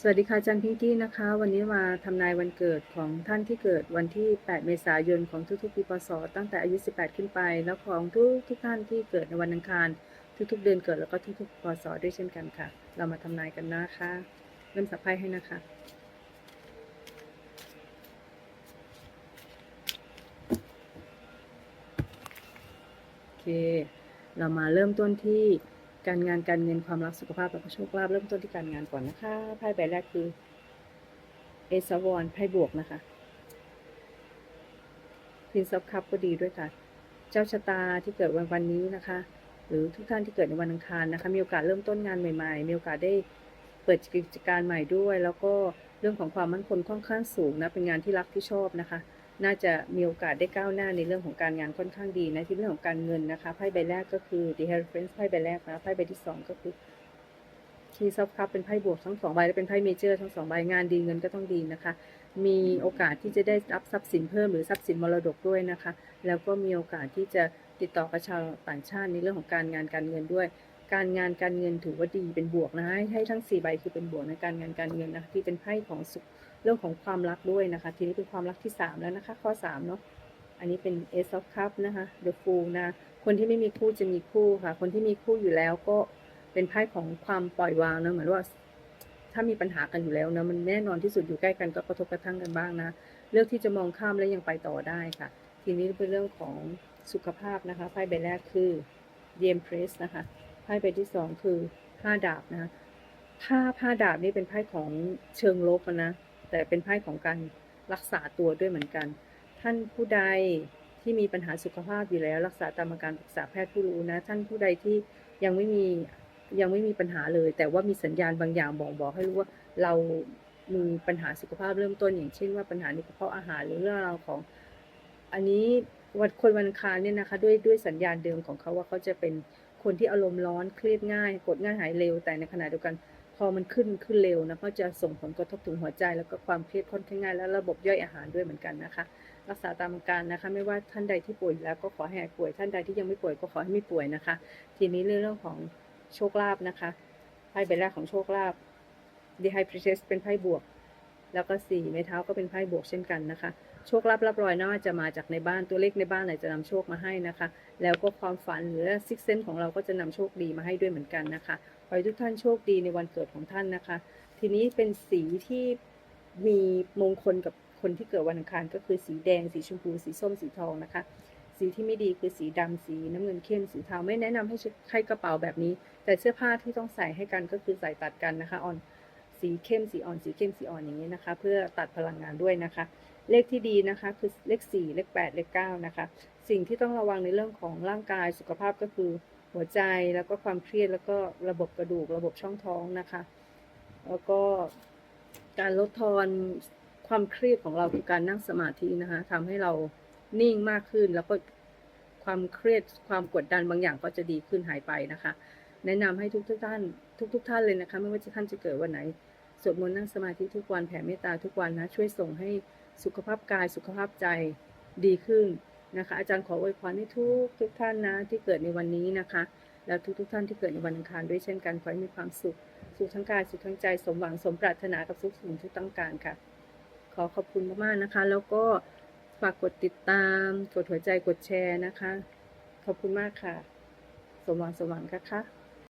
สวัสดีค่ะจันพิงกี้นะคะ วันนี้มาทำนายวันเกิดของท่านที่เกิดวันที่ 8 เมษายนของทุกๆปีพศตั้งแต่อายุ 18 ขึ้นไป แล้วของทุกทุกท่านที่เกิดในวันอังคาร ทุกๆ เดือนเกิดแล้วก็ทุกๆพศด้วยเช่นกันค่ะ เรามาทำนายกันนะคะ เริ่มสับไพ่ให้นะคะ โอเค เรามาเริ่มต้นที่ การงานการเงินความรักสุขภาพและก็โชคลาภเริ่มต้นที่การงานก่อนนะคะไพ่ใบแรกคือเอซาวอนไพ่บวกนะคะพินซับคัพก็ดีด้วยค่ะ เจ้าชะตาที่เกิดวันวันนี้นะคะ หรือทุกท่านที่เกิดในวันอังคารนะคะ มีโอกาสเริ่มต้นงานใหม่ๆ มีโอกาสได้เปิดกิจการใหม่ด้วย แล้วก็เรื่องของความมั่นคงค่อนข้างสูงนะเป็นงานที่รักที่ชอบนะคะ น่าจะมีโอกาสได้ก้าวหน้าในเรื่องของการงานค่อนข้างดีนะที่เรื่องของการเงินนะคะไพ่ใบแรกก็คือ The Hierophant ไพ่ใบแรกนะไพ่ใบที่สองก็คือ King of Cup เป็นไพ่บวกทั้งสองใบและเป็นไพ่เมเจอร์ทั้งสองใบงานดีเงินก็ต้องดีนะคะ มีโอกาสที่จะได้รับทรัพย์สินเพิ่มหรือทรัพย์สินมรดกด้วยนะคะ แล้วก็มีโอกาสที่จะติดต่อกับชาวต่างชาติในเรื่องของการงานการเงินด้วย การงานการเงินถือว่าดีเป็นบวกนะให้ทั้งสี่ใบคือเป็นบวกในการงานการเงินนะคะที่เป็นไพ่ของสุขเรื่องของความรักด้วยนะคะ ทีนี้เป็นความรักที่ 3 แล้วนะคะ ข้อ3เนาะอันนี้เป็น Ace of Cup นะคะ The Fool นะคนที่ไม่มีคู่จะมีคู่ค่ะ คนที่มีคู่อยู่แล้วก็เป็นไพ่ของความปล่อยวางนะเหมือนว่าถ้ามีปัญหากันอยู่แล้วนะมันแน่นอนที่สุดอยู่ใกล้กันก็กระทบกระทั่งกันบ้างนะเลือกที่จะมองข้ามและยังไปต่อได้ค่ะ ทีนี้เป็นเรื่องของสุขภาพนะคะไพ่ใบแรกคือ The Empress นะคะ ไพ่ใบที่สองคือห้าดาบนะผ้าผ้าดาบนี่เป็นไพ่ของเชิงลบนะ แต่เป็นไพ่ของการรักษาตัวด้วยเหมือนกัน ท่านผู้ใดที่มีปัญหาสุขภาพอยู่แล้ว รักษาตามอาการปรึกษาแพทย์ผู้รู้นะ ท่านผู้ใดที่ยังไม่มียังไม่มีปัญหาเลย แต่ว่ามีสัญญาณบางอย่างบอกบอกให้รู้ว่าเรามีปัญหาสุขภาพเริ่มต้น อย่างเช่นว่าปัญหาในกระเพาะอาหารหรือเรื่องราวของ อันนี้วันคนวันคารเนี่ยนะคะด้วยด้วยสัญญาณเดิมของเขาว่าเขาจะเป็น คนที่อารมณ์ร้อนเครียดง่าย กดง่ายหายเร็ว แต่ในขณะเดียวกัน พอมันขึ้นขึ้นเร็วนะก็จะส่งผลกระทบถึงหัวใจ แล้วก็ความเครียดค่อนข้างง่าย และระบบย่อยอาหารด้วยเหมือนกันนะคะ รักษาตามอาการนะคะ ไม่ว่าท่านใดที่ป่วยแล้วก็ขอให้หายป่วย ท่านใดที่ยังไม่ป่วยก็ขอให้ไม่ป่วยนะคะ ทีนี้เรื่องของโชคลาภนะคะไพ่ใบแรกของโชคลาภ The High Priestess เป็นไพ่บวก แล้วก็สี่ไม้เท้าก็เป็นไพ่บวกเช่นกันนะคะ โชคลาภรับรอยน่าจะมาจากในบ้านตัวเลขในบ้านไหนจะนำโชคมาให้นะคะ แล้วก็ความฝันหรือซิกเซนของเราก็จะนำโชคดีมาให้ด้วยเหมือนกันนะคะขอให้ทุกท่านโชคดีในวันเกิดของท่านนะคะ ทีนี้เป็นสีที่มีมงคลกับคนที่เกิดวันอังคารก็คือสีแดง สีชมพู สีส้ม สีทองนะคะ สีที่ไม่ดีคือสีดำสีน้ำเงินเข้มสีเทาไม่แนะนำให้ใช้กระเป๋าแบบนี้ แต่เสื้อผ้าที่ต้องใส่ให้กันก็คือใส่ตัดกันนะคะออน สีเข้มสีอ่อนสีเข้มสีอ่อนอย่างนี้นะคะ เพื่อตัดพลังงานด้วยนะคะ เลขที่ดีนะคะคือเลข 4 เลข 8 เลข 9 นะคะ สิ่งที่ต้องระวังในเรื่องของร่างกายสุขภาพก็คือหัวใจแล้วก็ความเครียดแล้วก็ระบบกระดูกระบบช่องท้องนะคะ แล้วก็การลดทอนความเครียดของเราคือการนั่งสมาธินะคะทำให้เรานิ่งมากขึ้นแล้วก็ความเครียดความกดดันบางอย่างก็จะดีขึ้นหายไปนะคะ แนะนำให้ทุกทุกท่าน ทุกทุกท่านเลยนะคะ ไม่ว่าจะท่านจะเกิดวันไหน สวดมนต์นั่งสมาธิทุกวันแผ่เมตตาทุกวันนะ ช่วยส่งให้สุขภาพกายสุขภาพใจดีขึ้นนะคะ อาจารย์ขออวยพรให้ทุกทุกท่านนะที่เกิดในวันนี้นะคะ แล้วทุกทุกท่านที่เกิดในวันอังคารด้วยเช่นกันขอให้มีความสุข สุขทั้งกายสุขทั้งใจสมหวังสมปรารถนากับทุกสิ่งที่ต้องการค่ะ ขอขอบคุณมากๆนะคะ แล้วก็ฝากกดติดตาม กดหัวใจกดแชร์นะคะ ขอบคุณมากค่ะ สมหวังสมหวังค่ะ